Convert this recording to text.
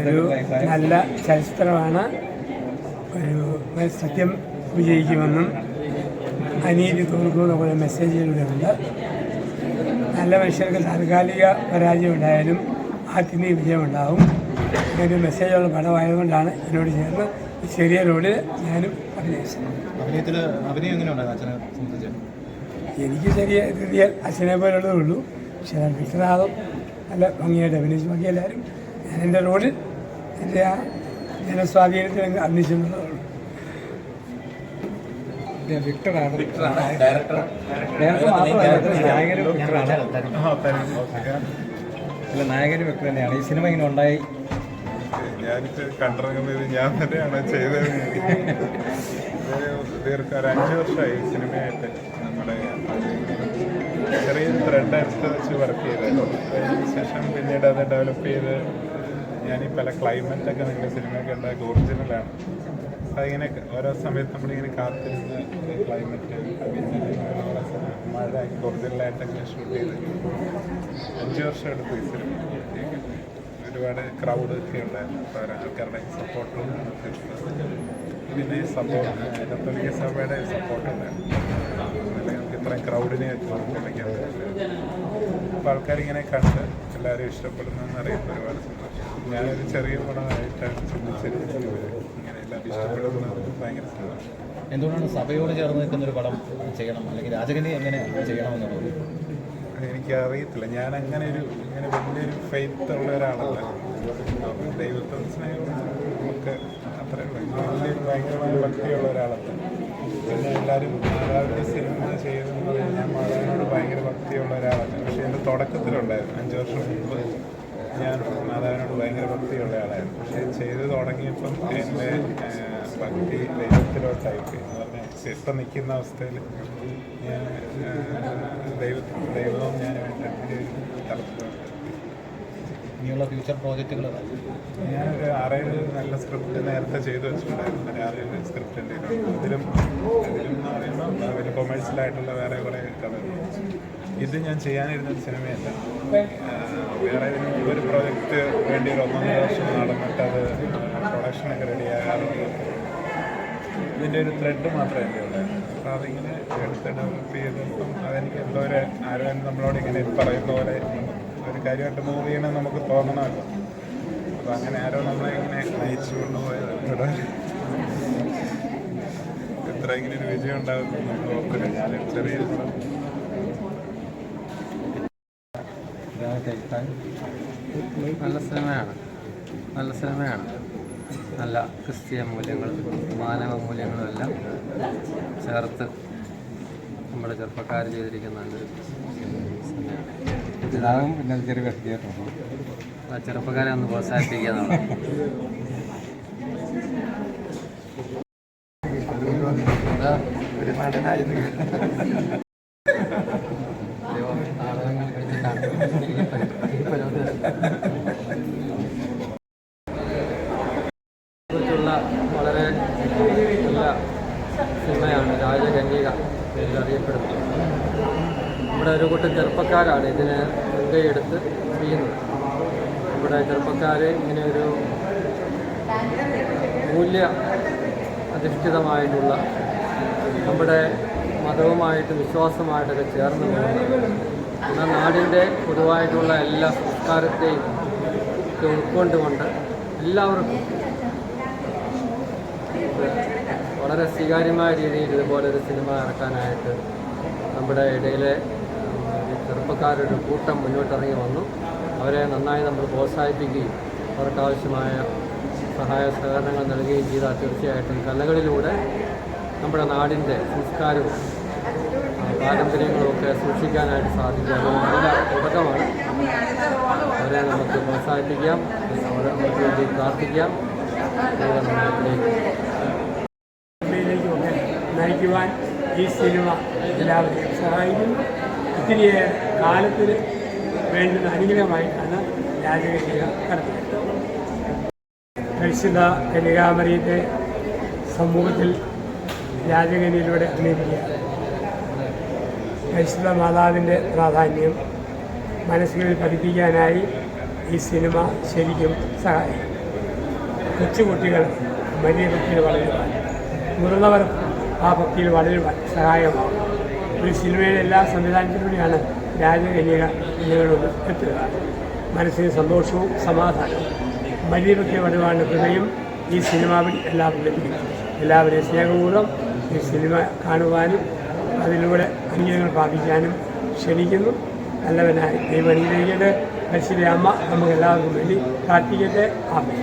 ഒരു നല്ല ചലച്ചിത്രമാണ് ഒരു സത്യം വിജയിക്കുമെന്നും അനീതി തോൽക്കുമെന്ന പോലെ മെസ്സേജുകളുടെ ഉണ്ട് നല്ല മനുഷ്യർക്ക് താൽക്കാലിക പരാജയം ഉണ്ടായാലും ആത്മീയ വിജയമുണ്ടാകും. ഇങ്ങനൊരു മെസ്സേജുള്ള പടമായതുകൊണ്ടാണ് എന്നോട് ചേർന്ന് ചെറിയ റോഡിൽ ഞാനും അഭിനയിച്ചത്. എനിക്ക് ചെറിയ രീതിയിൽ അച്ഛനെ പോലുള്ളതേ ഉള്ളൂ. പക്ഷേ വിക്രാതും നല്ല ഭംഗിയായിട്ട് അഭിനയിച്ചു. ബാക്കി എല്ലാവരും ഞാൻ എന്റെ റോഡിൽ എന്റെ ആ ജനസ്വാധീനത്തിൽ അന്വേഷിക്കുന്നതാണ് വിക്ടറാണ് ഡയറക്ടർ നായകനും വിക്ടറാണ് നായകനും വിക്ടർ തന്നെയാണ്. ഈ സിനിമ ഇങ്ങനെ ഉണ്ടായി. ഞാനിത് കണ്ടിറങ്ങുന്നത് ഞാൻ തന്നെയാണ് ചെയ്തത്. ദീർഘ ഒരു അഞ്ച് വർഷമായി സിനിമയായിട്ട് നമ്മുടെ ചെറിയൊരു ത്രെഡ് എടുത്ത് വെച്ച് വർക്ക് ചെയ്തത്. അതിന് ശേഷം പിന്നീട് അത് ഡെവലപ്പ് ചെയ്ത് ഞാൻ ഈ പല ക്ലൈമറ്റ് ഒക്കെ നിങ്ങൾ സിനിമയൊക്കെ ഉണ്ടാക്കി ഒറിജിനലാണ് അതിങ്ങനെ ഓരോ സമയത്ത് നമ്മളിങ്ങനെ കാത്തിരുന്ന് ക്ലൈമറ്റ് മഴ ഒറിജിനലായിട്ടൊക്കെ ഷൂട്ട് ചെയ്ത് അഞ്ച് വർഷം എടുത്തു ഈ സിനിമ ഒരുപാട് ക്രൗഡ് ഒക്കെ ഉണ്ടായിരുന്നു അപ്പോൾ ആൾക്കാരുടെ സപ്പോർട്ടും പിന്നെ സപ്പോർട്ട് കത്തോലിക്ക സഭയുടെ സപ്പോർട്ട് ഉണ്ടായിരുന്നു അല്ലെങ്കിൽ നമുക്ക് ഇത്രയും ക്രൗഡിനെ ഉറപ്പിക്കാൻ അപ്പോൾ ആൾക്കാരിങ്ങനെ കണ്ട് എല്ലാവരും ഇഷ്ടപ്പെടുന്നെന്ന് അറിയാൻ ഒരുപാട് സന്തോഷം ഞാനൊരു ചെറിയ പടമായിട്ടാണ് ചിന്തിച്ചിരുന്നത് ഇങ്ങനെ എല്ലാവരും ഇഷ്ടപ്പെടുന്നത് ഭയങ്കര സന്തോഷം എന്തുകൊണ്ടാണ് സഭയോട് ചേർന്ന് നിൽക്കുന്ന ഒരു പടം ചെയ്യണം? അല്ലെങ്കിൽ രാജകനി എങ്ങനെ ചെയ്യണമെന്നുള്ളത് എനിക്ക് അറിയത്തില്ല ഞാൻ അങ്ങനെ ഒരു ഇങ്ങനെ വലിയൊരു ഫെയ്ത്ത് ഉള്ള ഒരാളല്ല. ദൈവത്തെ സ്നേഹം നമുക്ക് അത്രേ ഉള്ളൂ. ഭയങ്കരമായ ഭക്തിയുള്ള ഒരാളല്ല. പിന്നെ എല്ലാവരും മാതാവിന്റെ സിനിമ ചെയ്തെന്ന് പറഞ്ഞാൽ ഞാൻ മാതാവിനോട് ഭയങ്കര ഭക്തിയുള്ള ഒരാളല്ല. തുടക്കത്തിലുണ്ടായിരുന്നു. അഞ്ച് വർഷം മുമ്പ് ഞാൻ മാതാവിനോട് ഭയങ്കര ഭക്തിയുള്ള ആളായിരുന്നു. പക്ഷേ ചെയ്ത് തുടങ്ങിയപ്പം എന്റെ ഭക്തി ദൈവത്തിലോട്ടായിട്ട് എന്ന് പറഞ്ഞാൽ ഇപ്പം നിൽക്കുന്ന അവസ്ഥയിൽ ഞാൻ ദൈവ ദൈവവും ഞാൻ ഒരു തലത്തിലുണ്ട് ഇനിയുള്ള ഫ്യൂച്ചർ പ്രോജക്റ്റുകൾ ഞാനൊരു ആറേഴ് നല്ല സ്ക്രിപ്റ്റ് നേരത്തെ ചെയ്തു വെച്ചിട്ടുണ്ടായിരുന്നു. ഒരു ആറേഴ് സ്ക്രിപ്റ്റ് എന്റെ അതിലും അതിലും എന്ന് പറയുമ്പോൾ അതിൽ കൊമേഴ്സ്യലായിട്ടുള്ള വേറെ കുറേ കഥകളുണ്ട് ഇത് ഞാൻ ചെയ്യാനിരുന്ന സിനിമയല്ല. വേറെ ഒരു പ്രോജക്റ്റ് വേണ്ടി ഒരു ഒന്നൊന്നര വർഷം നടന്നിട്ട് അത് പ്രൊഡക്ഷനൊക്കെ റെഡിയാകാറുണ്ട് ഇതിന്റെ ഒരു ത്രെഡ് മാത്രമേ എന്റെ ഉള്ളായിരുന്നു അപ്പോൾ അതിങ്ങനെ എടുത്ത് ഡെവലപ്പ് ചെയ്തപ്പം അതെനിക്ക് എന്തോ ഒരു ആരോ നമ്മളോട് ഇങ്ങനെ പറയുന്ന പോലെ ഒരു കാര്യമായിട്ട് മൂവ് ചെയ്യണം നമുക്ക് തോന്നണമല്ലോ. അപ്പോൾ അങ്ങനെ ആരോ നമ്മളെ ഇങ്ങനെ നയിച്ചു കൊണ്ടുപോയത് ഇവിടെ എത്ര ഇങ്ങനെ ഒരു വിജയം ഉണ്ടാകുന്നു ഓർക്കില്ല ഞാനൊരു ചെറിയ നല്ല സിനിമയാണ്. നല്ല സിനിമയാണ്. നല്ല ക്രിസ്തീയ മൂല്യങ്ങളും മാനവ മൂല്യങ്ങളും എല്ലാം ചേർത്ത് നമ്മുടെ ചെറുപ്പക്കാർ ചെയ്തിരിക്കുന്ന നല്ലൊരു സിനിമയാണ്. പിന്നെ ആ ചെറുപ്പക്കാരെ ഒന്ന് പ്രോത്സാഹിപ്പിക്കുക എന്നുള്ളത് എന്താ? ദൈവം നാടകങ്ങൾ കളിച്ചിട്ടാണ് ഈ പരി- ഈ പരുവത്തിൽ കുറിച്ചുള്ള വളരെ നല്ല സിനിമയാണ് രാജകന്യക പേരിൽ അറിയപ്പെടുന്നത് നമ്മുടെ ഒരു കൂട്ടം ചെറുപ്പക്കാരാണ് ഇതിനെ മുൻകൈയെടുത്ത് ചെയ്യുന്നത്. ഇവിടെ ചെറുപ്പക്കാർ ഇങ്ങനെ ഒരു മൂല്യ അധിഷ്ഠിതമായിട്ടുള്ള നമ്മുടെ മതവുമായിട്ട് വിശ്വാസമായിട്ടൊക്കെ ചേർന്ന് എന്നാൽ നാടിന്റെ പൊതുവായിട്ടുള്ള എല്ലാ സംസ്കാരത്തെയും ഒക്കെ ഉൾക്കൊണ്ടുകൊണ്ട് എല്ലാവർക്കും വളരെ സ്വീകാര്യമായ രീതിയിൽ ഇതുപോലൊരു സിനിമ ഇറക്കാനായിട്ട് നമ്മുടെ ഇടയിലെ ഉം, ചെറുപ്പക്കാരുടെ കൂട്ടം മുന്നോട്ടിറങ്ങി വന്നു. അവരെ നന്നായി നമ്മൾ പ്രോത്സാഹിപ്പിക്കുകയും അവർക്കാവശ്യമായ സഹായ സഹകരണങ്ങൾ നൽകുകയും ചെയ്താൽ തീർച്ചയായിട്ടും കലകളിലൂടെ നമ്മുടെ നാടിന്റെ സംസ്കാരവും പാരമ്പര്യങ്ങളുമൊക്കെ സൂക്ഷിക്കാനായിട്ട് സാധിക്കും. നല്ല തുടക്കമാണ്. അവരെ നമുക്ക് പ്രോത്സാഹിപ്പിക്കാം. അവർക്ക് വേണ്ടി പ്രാർത്ഥിക്കാം. നയിക്കുവാൻ ഈ സിനിമ എല്ലാവരെയും സഹായിക്കുന്നു. ഒത്തിരിയേറെ കാലത്തിന് വേണ്ടുന്ന അനുഗ്രഹമായിട്ടാണ് അന്ന് രാജകീയ പരിശുദ്ധ കന്യകാമറിയത്തെ സമൂഹത്തിൽ രാജകന്യയിലൂടെ അഭിനയിക്കുക പരിശുദ്ധ മാതാവിന്റെ പ്രാധാന്യം മനസ്സുകളിൽ പഠിപ്പിക്കാനായി ഈ സിനിമ ശരിക്കും സഹായിക്കും. കൊച്ചുകുട്ടികൾ വലിയ ഭക്തിയിൽ വളരുവാൻ മുതിർന്നവർ ആ ഭക്തിയിൽ വളരുവാൻ സഹായമാവും ഒരു സിനിമയുടെ എല്ലാ സംവിധാനത്തിലൂടെയാണ് രാജകന്യക എന്നിവരോട് എത്തുക. മനസ്സിന് സന്തോഷവും സമാധാനവും. വലിയ വരുവാനുള്ള കൃപയും ഈ സിനിമാവിൽ എല്ലാവരും ലഭിക്കും. എല്ലാവരെയും സ്നേഹപൂർവം ഈ സിനിമ കാണുവാനും അതിലൂടെ അനുഗ്രഹങ്ങൾ പ്രാപിക്കാനും ക്ഷണിക്കുന്നു. നല്ലവനായി ദൈവം അനുഗ്രഹിക്കട്ടെ. പരിശുദ്ധ അമ്മ നമുക്ക് എല്ലാവർക്കും വേണ്ടി പ്രാർത്ഥിക്കട്ടെ. ആമേ